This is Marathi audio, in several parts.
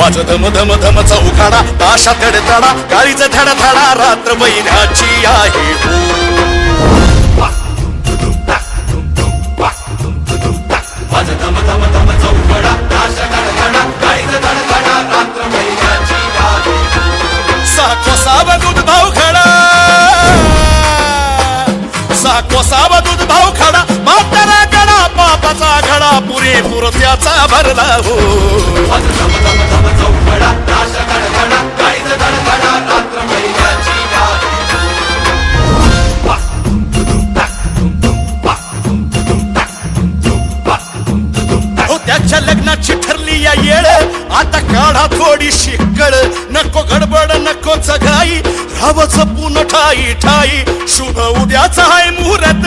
वाज धम धम धम चौखाडा ताशा तडतडा काळीच धडा धडा रात्र महिन्याची आहे. वाज धम धम ताशा तडतडा रात्र महिन्याची आहे. साखो दूध भाव खडा. साखो गडा घडा पुरेपूर पुरत्याचा भरला हो. हो. त्याच्या लग्नाची ठरली या येळ. आता काढा थोडी शिकळ नको गडबड नको चघाई. रावच पुन ठाई ठाई. शुभ उद्याचा हाय मुहूर्त.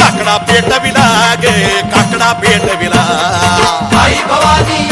काकडा पेटविला गे काकडा पेटविला आई भवानी